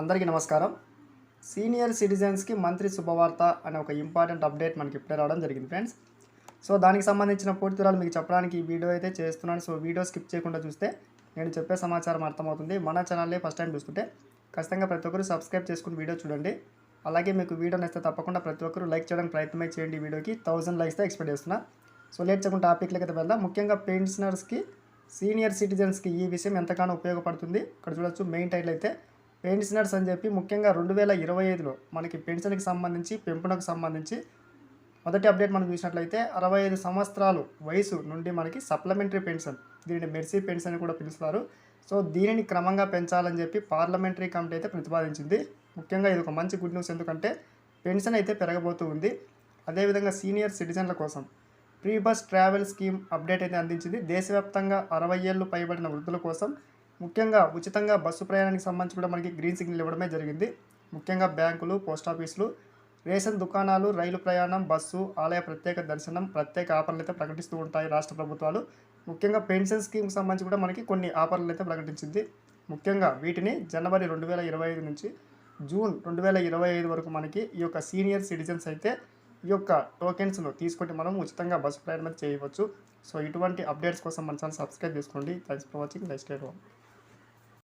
అందరికీ నమస్కారం. సీనియర్ సిటిజన్స్కి మంత్రి శుభవార్త అనే ఒక ఇంపార్టెంట్ అప్డేట్ మనకి ఇప్పుడే రావడం జరిగింది ఫ్రెండ్స్. సో దానికి సంబంధించిన పూర్తి వివరాలు మీకు చెప్పడానికి ఈ వీడియో అయితే చేస్తున్నాను. సో వీడియో స్కిప్ చేయకుండా చూస్తే నేను చెప్పే సమాచారం అర్థమవుతుంది. మన ఛానల్ని ఫస్ట్ టైం చూస్తుంటే ఖచ్చితంగా ప్రతి ఒక్కరు సబ్స్క్రైబ్ చేసుకుని వీడియో చూడండి. అలాగే మీకు వీడియో నచ్చితే తప్పకుండా ప్రతి ఒక్కరు లైక్ చేయడానికి ప్రయత్నమే చేయండి ఈ వీడియోకి. థౌసండ్ లైక్స్తో ఎక్స్పెక్ట్ చేస్తున్నా. సో లేట్ చేయకుండా టాపిక్లకి అయితే వెళ్దాం. ముఖ్యంగా పెన్షనర్స్కి సీనియర్ సిటిజన్స్కి ఈ విషయం ఎంతగానో ఉపయోగపడుతుంది. ఇక్కడ చూడొచ్చు మెయిన్ టైటిల్ అయితే పెన్షనర్స్ అని చెప్పి ముఖ్యంగా రెండు వేల ఇరవై ఐదులో మనకి పెన్షన్కి సంబంధించి పెంపునకు సంబంధించి మొదటి అప్డేట్ మనం చూసినట్లయితే అరవై ఐదు సంవత్సరాలు వయసు నుండి మనకి సప్లిమెంటరీ పెన్షన్ దీనిని మెర్సీ పెన్షన్ అని కూడా పిలుస్తారు. సో దీనిని క్రమంగా పెంచాలని చెప్పి పార్లమెంటరీ కమిటీ అయితే ప్రతిపాదించింది. ముఖ్యంగా ఇది ఒక మంచి గుడ్ న్యూస్ ఎందుకంటే పెన్షన్ అయితే పెరగబోతూ ఉంది. అదేవిధంగా సీనియర్ సిటిజన్ల కోసం free bus travel scheme update అయితే అందించింది. దేశవ్యాప్తంగా అరవై ఏళ్ళు పైబడిన వృద్ధుల కోసం ముఖ్యంగా ఉచితంగా బస్సు ప్రయాణానికి సంబంధించి కూడా మనకి గ్రీన్ సిగ్నల్ ఇవ్వడమే జరిగింది. ముఖ్యంగా బ్యాంకులు పోస్ట్ ఆఫీసులు రేషన్ దుకాణాలు రైలు ప్రయాణం బస్సు ఆలయ ప్రత్యేక దర్శనం ప్రత్యేక ఆఫర్లు అయితే ప్రకటిస్తూ ఉంటాయి రాష్ట్ర ప్రభుత్వాలు. ముఖ్యంగా పెన్షన్ స్కీమ్కి సంబంధించి కూడా మనకి కొన్ని ఆఫర్లు అయితే ప్రకటించింది. ముఖ్యంగా వీటిని జనవరి రెండు వేల ఇరవై ఐదు నుంచి జూన్ రెండు వేల ఇరవై ఐదు వరకు మనకి ఈ యొక్క సీనియర్ సిటిజన్స్ అయితే ఈ యొక్క టోకెన్స్ను తీసుకుంటే మనం ఉచితంగా బస్సు ప్రయాణం చేయవచ్చు. సో ఇటువంటి అప్డేట్స్ కోసం మన ఛానల్ సబ్స్క్రైబ్ చేసుకోండి. Thanks for watching. Next day